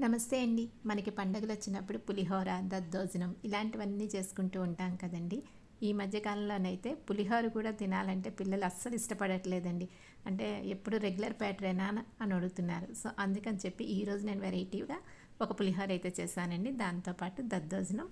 నమస్తే అండి. మనకి పండుగలు వచ్చినప్పుడు పులిహోర దద్దోజనం ఇలాంటివన్నీ చేసుకుంటూ ఉంటాం కదండి. ఈ మధ్యకాలంలోనైతే పులిహోర కూడా తినాలంటే పిల్లలు అస్సలు ఇష్టపడట్లేదండి. అంటే ఎప్పుడు రెగ్యులర్ ప్యాటర్నా అని అడుగుతున్నారు. సో అందుకని చెప్పి ఈరోజు నేను వెరైటీగా ఒక పులిహోర అయితే చేశానండి. దాంతోపాటు దద్దోజనం.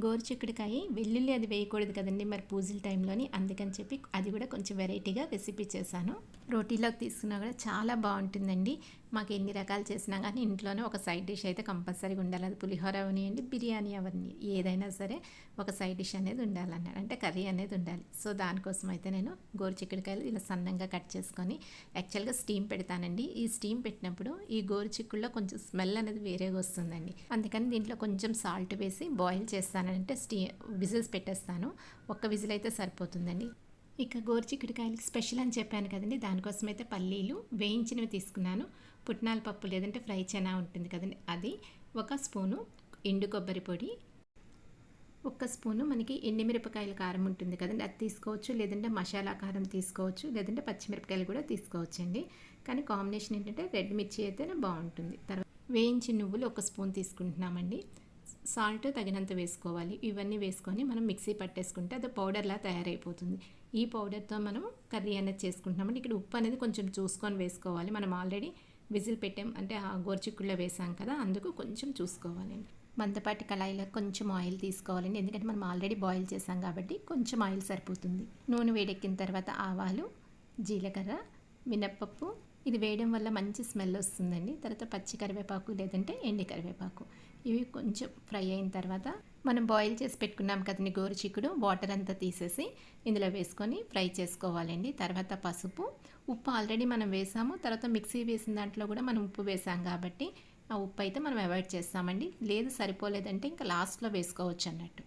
గోరుచిక్కుడుకాయ వెల్లుల్లి అది వేయకూడదు కదండి మరి పూజల టైంలోని. అందుకని చెప్పి అది కూడా కొంచెం వెరైటీగా రెసిపీ చేశాను. రోటీలోకి తీసుకున్నా కూడా చాలా బాగుంటుందండి. మాకు ఎన్ని రకాలు చేసినా కానీ ఇంట్లోనే ఒక సైడ్ డిష్ అయితే కంపల్సరీగా ఉండాలి. అది పులిహోర అవనివ్వండి బిర్యానీ అవన్నీ ఏదైనా సరే ఒక సైడ్ డిష్ అనేది ఉండాలన్నాడు. అంటే కర్రీ అనేది ఉండాలి. సో దానికోసం అయితే నేను గోరు చిక్కుడుకాయలు ఇలా సన్నంగా కట్ చేసుకొని యాక్చువల్గా స్టీమ్ పెడతానండి. ఈ స్టీమ్ పెట్టినప్పుడు ఈ గోరు చిక్కుల్లో కొంచెం స్మెల్ అనేది వేరేగా వస్తుందండి. అందుకని దీంట్లో కొంచెం సాల్ట్ వేసి బాయిల్ చేస్తానంటే స్టీ విజిల్స్ పెట్టేస్తాను. ఒక్క విజిల్ అయితే సరిపోతుందండి. ఇక గోరుచిక్కుడుకాయలకి స్పెషల్ అని చెప్పాను కదండి. దానికోసం అయితే పల్లీలు వేయించినవి తీసుకున్నాను. పుట్నాల పప్పు లేదంటే ఫ్రై చనా ఉంటుంది కదండి అది. ఒక స్పూను ఎండు కొబ్బరి పొడి. ఒక్క స్పూను మనకి ఎండిమిరపకాయల కారం ఉంటుంది కదండి. అది తీసుకోవచ్చు. లేదంటే మసాలా కారం తీసుకోవచ్చు. లేదంటే పచ్చిమిరపకాయలు కూడా తీసుకోవచ్చు అండి కానీ కాంబినేషన్ ఏంటంటే రెడ్ మిర్చి అయితేనే బాగుంటుంది. తర్వాత వేయించి నువ్వులు ఒక స్పూన్ తీసుకుంటున్నామండి. సాల్ట్ తగినంత వేసుకోవాలి. ఇవన్నీ వేసుకొని మనం మిక్సీ పట్టేసుకుంటే అది పౌడర్లా తయారైపోతుంది. ఈ పౌడర్తో మనం కర్రీ అనేది చేసుకుంటున్నామండి ఇక్కడ ఉప్పు అనేది కొంచెం చూసుకొని వేసుకోవాలి. మనం ఆల్రెడీ విజిల్ పెట్టాం అంటే ఆ గోర్చిక్కుల్లో వేసాం కదా అందుకు కొంచెం చూసుకోవాలండి మందపాటి కళాయిలో కొంచెం ఆయిల్ తీసుకోవాలండి ఎందుకంటే మనం ఆల్రెడీ బాయిల్ చేసాం కాబట్టి కొంచెం ఆయిల్ సరిపోతుంది. నూనె వేడెక్కిన తర్వాత ఆవాలు జీలకర్ర మినప్పప్పు ఇది వేయడం వల్ల మంచి స్మెల్ వస్తుందండి. తర్వాత పచ్చి కరివేపాకు లేదంటే ఎండి కరివేపాకు. ఇవి కొంచెం ఫ్రై అయిన తర్వాత మనం బాయిల్ చేసి పెట్టుకున్నాం కదండి గోరుచిక్కుడు వాటర్ అంతా తీసేసి ఇందులో వేసుకొని ఫ్రై చేసుకోవాలండి. తర్వాత పసుపు ఉప్పు ఆల్రెడీ మనం వేసాము. తర్వాత మిక్సీ వేసిన దాంట్లో కూడా మనం ఉప్పు వేసాం కాబట్టి ఆ ఉప్పు అయితే మనం అవాయిడ్ చేస్తామండి. లేదు సరిపోలేదంటే ఇంకా లాస్ట్లో వేసుకోవచ్చు అన్నట్టు.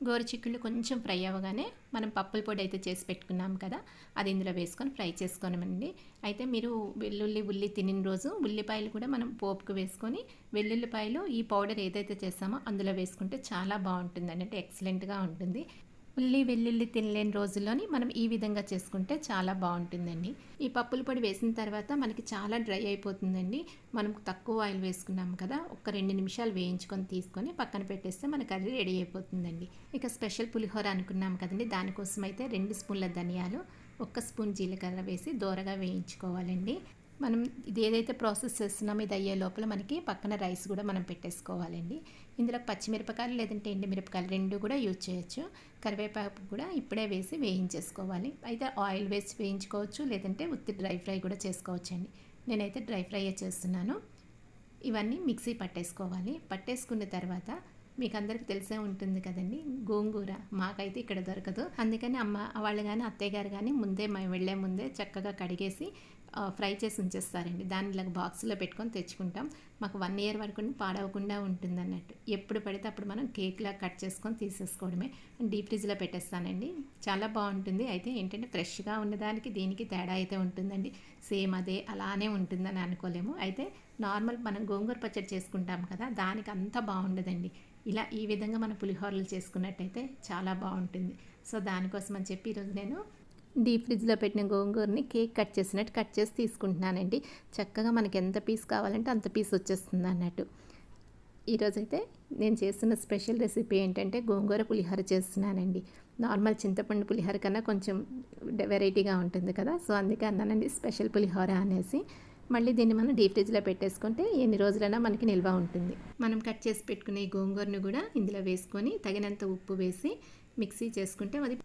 గోరుచిక్కుళ్ళు కొంచెం ఫ్రై అవ్వగానే మనం పప్పుల పొడి అయితే చేసి పెట్టుకున్నాం కదా అది ఇందులో వేసుకొని ఫ్రై చేసుకోనమండి అయితే మీరు వెల్లుల్లి ఉల్లి తినిన రోజు ఉల్లిపాయలు కూడా మనం పోపుకు వేసుకొని వెల్లుల్లిపాయలు ఈ పౌడర్ ఏదైతే చేస్తామో అందులో వేసుకుంటే చాలా బాగుంటుంది అంటే ఎక్సలెంట్గా ఉంటుంది. ఉల్లి వెల్లుల్లి తినలేని రోజుల్లోని మనం ఈ విధంగా చేసుకుంటే చాలా బాగుంటుందండి. ఈ పప్పుల పొడి వేసిన తర్వాత మనకి చాలా డ్రై అయిపోతుందండి. మనం తక్కువ ఆయిల్ వేసుకున్నాం కదా ఒక రెండు నిమిషాలు వేయించుకొని తీసుకొని పక్కన పెట్టేస్తే మన కర్రీ రెడీ అయిపోతుందండి. ఇక స్పెషల్ పులిహోర అనుకున్నాం కదండి దానికోసం అయితే రెండు స్పూన్ల ధనియాలు ఒక్క స్పూన్ జీలకర్ర వేసి దోరగా వేయించుకోవాలండి. మనం ఇది ఏదైతే ప్రాసెస్ చేస్తున్నామో ఇది అయ్యే లోపల మనకి పక్కన రైస్ కూడా మనం పెట్టేసుకోవాలండి. ఇందులో పచ్చిమిరపకాయలు లేదంటే ఎండుమిరపకాయలు రెండు కూడా యూజ్ చేయొచ్చు. కరివేపాకు కూడా ఇప్పుడే వేసి వేయించేసుకోవాలి. అయితే ఆయిల్ వేసి వేయించుకోవచ్చు లేదంటే ఉత్తి డ్రై ఫ్రై కూడా చేసుకోవచ్చండి. నేనైతే డ్రై ఫ్రై చేస్తున్నాను. ఇవన్నీ మిక్సీ పట్టేసుకోవాలి. పట్టేసుకున్న తర్వాత మీకు అందరికి తెలిసే ఉంటుంది కదండి గోంగూర మాకైతే ఇక్కడ దొరకదు. అందుకని అమ్మ వాళ్ళు కానీ అత్తయ్య గారు కానీ ముందే మేము వెళ్ళే ముందే చక్కగా కడిగేసి ఫ్రై చేసి ఉంచేస్తారండి. దాన్ని ఇలా బాక్స్లో పెట్టుకొని తెచ్చుకుంటాం. మాకు వన్ ఇయర్ వరకు పాడవకుండా ఉంటుంది అన్నట్టు ఎప్పుడు పడితే అప్పుడు మనం కేక్లా కట్ చేసుకొని తీసేసుకోవడమే. డీప్ ఫ్రిడ్జ్లో పెట్టేస్తానండి. చాలా బాగుంటుంది. అయితే ఏంటంటే ఫ్రెష్గా ఉన్నదానికి దీనికి తేడా అయితే ఉంటుందండి. సేమ్ అదే అలానే ఉంటుందని అనుకోలేము. అయితే నార్మల్ మనం గోంగూర పచ్చడి చేసుకుంటాం కదా దానికి అంత బాగుండదండి. ఇలా ఈ విధంగా మనం పులిహోరలు చేసుకున్నట్టయితే చాలా బాగుంటుంది. సో దానికోసం అని చెప్పి ఈరోజు నేను డీప్ ఫ్రిడ్జ్లో పెట్టిన గోంగూరని కేక్ కట్ చేసినట్టు కట్ చేసి తీసుకుంటున్నానండి. చక్కగా మనకి ఎంత పీస్ కావాలంటే అంత పీస్ వచ్చేస్తుంది అన్నట్టు. ఈరోజైతే నేను చేస్తున్న స్పెషల్ రెసిపీ ఏంటంటే గోంగూర పులిహోర చేస్తున్నానండి. నార్మల్ చింతపండు పులిహోర కన్నా కొంచెం వెరైటీగా ఉంటుంది కదా సో అందుకే అన్నానండి స్పెషల్ పులిహోర అనేసి. మళ్ళీ దీన్ని మనం డీప్ ఫ్రిడ్జ్లో పెట్టేసుకుంటే ఎన్ని రోజులైనా మనకి నిల్వ ఉంటుంది. మనం కట్ చేసి పెట్టుకునే గోంగూరను కూడా ఇందులో వేసుకొని తగినంత ఉప్పు వేసి మిక్సీ చేసుకుంటే అది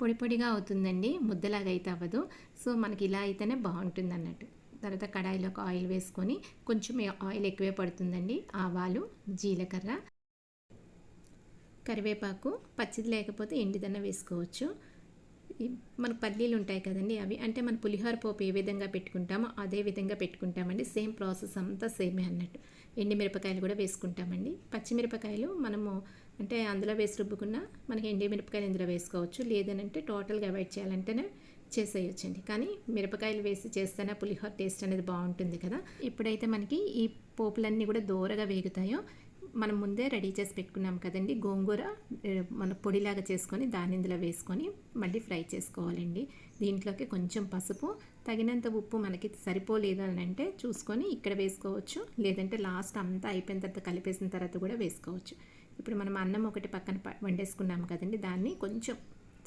పొడి పొడిగా అవుతుందండి ముద్దలాగా అయితే అవ్వదు. సో మనకి ఇలా అయితేనే బాగుంటుంది అన్నట్టు తర్వాత కడాయిలోకి ఆయిల్ వేసుకొని కొంచెం ఆయిల్ ఎక్కువే పడుతుందండి ఆవాలు జీలకర్ర. కరివేపాకు పచ్చిది లేకపోతే ఎండిదన్న వేసుకోవచ్చు. మన పల్లీలు ఉంటాయి కదండి అవి అంటే మన పులిహోర పోపు ఏ విధంగా పెట్టుకుంటామో అదే విధంగా పెట్టుకుంటామండి. సేమ్ ప్రాసెస్ అంతా సేమే అన్నట్టు. ఎండిమిరపకాయలు కూడా వేసుకుంటామండి. పచ్చిమిరపకాయలు మనము అంటే అందులో వేసి రుబ్బుకున్న మనకి ఎండిమిరపకాయలు ఇందులో వేసుకోవచ్చు. లేదనంటే టోటల్గా అవాయిడ్ చేయాలంటేనే చేసేయచ్చండి. కానీ మిరపకాయలు వేసి చేస్తేనే పులిహోర టేస్ట్ అనేది బాగుంటుంది కదా. ఎప్పుడైతే మనకి ఈ పోపులన్నీ కూడా దూరగా వేగుతాయో మనం ముందే రెడీ చేసి పెట్టుకున్నాం కదండి. గోంగూర మన పొడిలాగా చేసుకొని దాని ఇందులో వేసుకొని మళ్ళీ ఫ్రై చేసుకోవాలండి. దీంట్లోకి కొంచెం పసుపు తగినంత ఉప్పు మనకి సరిపోలేదు అని అంటే చూసుకొని ఇక్కడ వేసుకోవచ్చు. లేదంటే లాస్ట్ అంతా అయిపోయిన తర్వాత కలిపేసిన తర్వాత కూడా వేసుకోవచ్చు. ఇప్పుడు మనం అన్నం ఒకటి పక్కన వండేసుకున్నాము కదండి. దాన్ని కొంచెం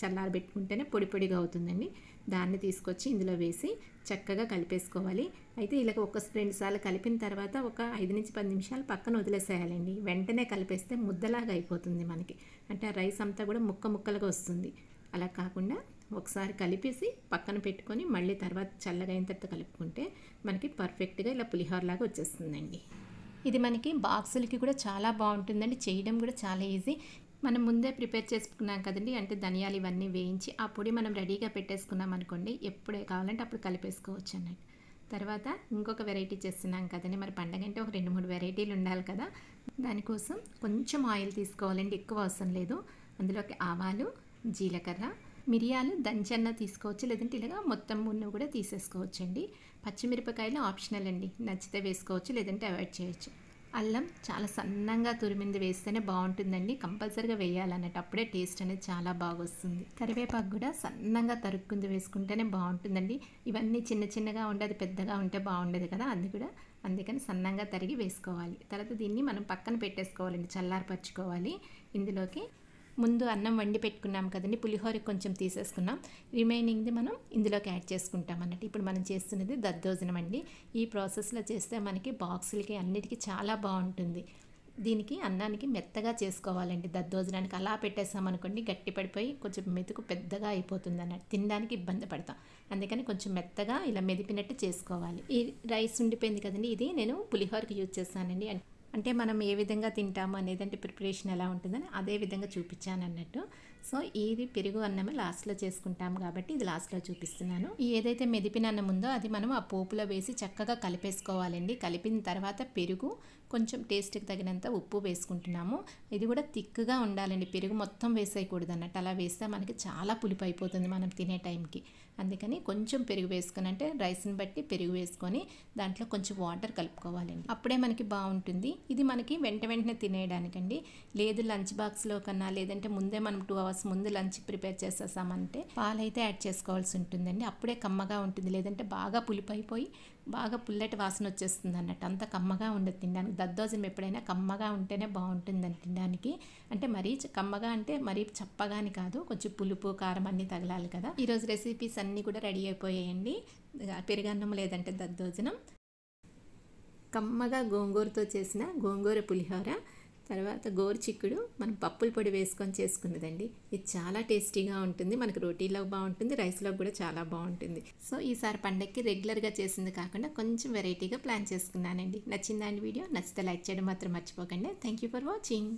చల్లారబెట్టుకుంటేనే పొడి పొడిగా అవుతుందండి. దాన్ని తీసుకొచ్చి ఇందులో వేసి చక్కగా కలిపేసుకోవాలి. అయితే ఇలాగ ఒక రెండు సార్లు కలిపిన తర్వాత ఒక ఐదు నుంచి పది నిమిషాలు పక్కన వదిలేసేయాలండి. వెంటనే కలిపేస్తే ముద్దలాగా అయిపోతుంది మనకి. అంటే ఆ రైస్ అంతా కూడా ముక్క ముక్కలుగా వస్తుంది. అలా కాకుండా ఒకసారి కలిపేసి పక్కన పెట్టుకొని మళ్ళీ తర్వాత చల్లగా అయిన తర్వాత కలుపుకుంటే మనకి పర్ఫెక్ట్గా ఇలా పులిహోరలాగా వచ్చేస్తుందండి. ఇది మనకి బాక్సులకి కూడా చాలా బాగుంటుందండి. చేయడం కూడా చాలా ఈజీ. మనం ముందే ప్రిపేర్ చేసుకున్నాం కదండి అంటే ధనియాలు ఇవన్నీ వేయించి ఆ పొడి మనం రెడీగా పెట్టేసుకున్నాం అనుకోండి ఎప్పుడే కావాలంటే అప్పుడు కలిపేసుకోవచ్చు అన్నట్టు. తర్వాత ఇంకొక వెరైటీ చేస్తున్నాం కదండి మరి పండగ అంటే ఒక రెండు మూడు వెరైటీలు ఉండాలి కదా దానికోసం కొంచెం ఆయిల్ తీసుకోవాలండి ఎక్కువ అవసరం లేదు. అందులోకి ఆవాలు జీలకర్ర మిరియాలు దంచన్న తీసుకోవచ్చు లేదంటే ఇలాగా మొత్తం ఉన్నవి కూడా తీసేసుకోవచ్చండి. పచ్చిమిరపకాయలు ఆప్షనల్ అండి నచ్చితే వేసుకోవచ్చు లేదంటే అవాయిడ్ చేయొచ్చు. అల్లం చాలా సన్నంగా తురిమింది వేస్తేనే బాగుంటుందండి. కంపల్సరీగా వేయాలన్నట్టు. అప్పుడే టేస్ట్ అనేది చాలా బాగా వస్తుంది కరివేపాకు కూడా సన్నంగా తరుక్కుంది వేసుకుంటేనే బాగుంటుందండి. ఇవన్నీ చిన్న చిన్నగా ఉండదు పెద్దగా ఉంటే బాగుండేది కదా అది కూడా. అందుకని సన్నంగా తరిగి వేసుకోవాలి. తర్వాత దీన్ని మనం పక్కన పెట్టేసుకోవాలండి చల్లారపరచుకోవాలి. ఇందులోకి ముందు అన్నం వండి పెట్టుకున్నాం కదండి పులిహోర కొంచెం తీసేసుకున్నాం. రిమైనింగ్ది మనం ఇందులోకి యాడ్ చేసుకుంటాం అన్నట్టు. ఇప్పుడు మనం చేస్తున్నది దద్దోజనం అండి. ఈ ప్రాసెస్లో చేస్తే మనకి బాక్సులకి అన్నిటికీ చాలా బాగుంటుంది. దీనికి అన్నానికి మెత్తగా చేసుకోవాలండి దద్దోజనానికి. అలా పెట్టేసామనుకోండి గట్టి పడిపోయి కొంచెం మెతుకు పెద్దగా అయిపోతుంది అన్నట్టు. తినడానికి ఇబ్బంది పడతాం. అందుకని కొంచెం మెత్తగా ఇలా మెదిపినట్టు చేసుకోవాలి. ఈ రైస్ ఉండిపోయింది కదండి ఇది నేను పులిహోరకి యూజ్ చేస్తానండి. అంటే మనం ఏ విధంగా తింటాము అనేది అంటే ప్రిపరేషన్ ఎలా ఉంటుందని అదే విధంగా చూపించాను అన్నట్టు సో ఇది పెరుగు అన్నమే లాస్ట్లో చేసుకుంటాం కాబట్టి ఇది లాస్ట్లో చూపిస్తున్నాను. ఏదైతే మెదిపిన అన్నం ఉందో అది మనం ఆ పోపులో వేసి చక్కగా కలిపేసుకోవాలండి. కలిపిన తర్వాత పెరుగు కొంచెం టేస్ట్కి తగినంత ఉప్పు వేసుకుంటున్నాము. ఇది కూడా థిక్గా ఉండాలండి. పెరుగు మొత్తం వేసేయకూడదు అన్నట్టు అలా వేస్తే మనకి చాలా పులిపు అయిపోతుంది మనం తినే టైంకి. అందుకని కొంచెం పెరుగు వేసుకొని అంటే రైస్ని బట్టి పెరుగు వేసుకొని దాంట్లో కొంచెం వాటర్ కలుపుకోవాలండి. అప్పుడే మనకి బాగుంటుంది. ఇది మనకి వెంట వెంటనే తినేయడానికండి. లేదు లంచ్ బాక్స్లో కన్నా లేదంటే ముందే మనం టూ అవర్స్ ముందు లంచ్ ప్రిపేర్ చేసేసామంటే పాలైతే యాడ్ చేసుకోవాల్సి ఉంటుందండి. అప్పుడే కమ్మగా ఉంటుంది. లేదంటే బాగా పులిపైపోయి అయిపోయి బాగా పుల్లటి వాసన వచ్చేస్తుంది అన్నట్టు. అంత కమ్మగా ఉండదు తినడానికి. దద్దోజనం ఎప్పుడైనా కమ్మగా ఉంటేనే బాగుంటుందని తినడానికి. అంటే మరీ కమ్మగా అంటే మరీ చప్పగాని కాదు. కొంచెం పులుపు కారం అన్నీ తగలాలి కదా. ఈరోజు రెసిపీస్ అన్నీ కూడా రెడీ అయిపోయాయండి. పెరుగన్నం లేదంటే దద్దోజనం. కమ్మగా గోంగూరతో చేసిన గోంగూర పులిహోర. తర్వాత గోరు చిక్కుడు మనం పప్పుల పొడి వేసుకొని చేసుకున్నదండి. ఇది చాలా టేస్టీగా ఉంటుంది. మనకు రోటీలో బాగుంటుంది. రైస్లో కూడా చాలా బాగుంటుంది. సో ఈసారి పండగకి రెగ్యులర్గా చేసింది కాకుండా కొంచెం వెరైటీగా ప్లాన్ చేసుకున్నానండి. నచ్చిందా అండి వీడియో? నచ్చితే లైక్ చేయడం మాత్రం మర్చిపోకండి. Thank you for watching.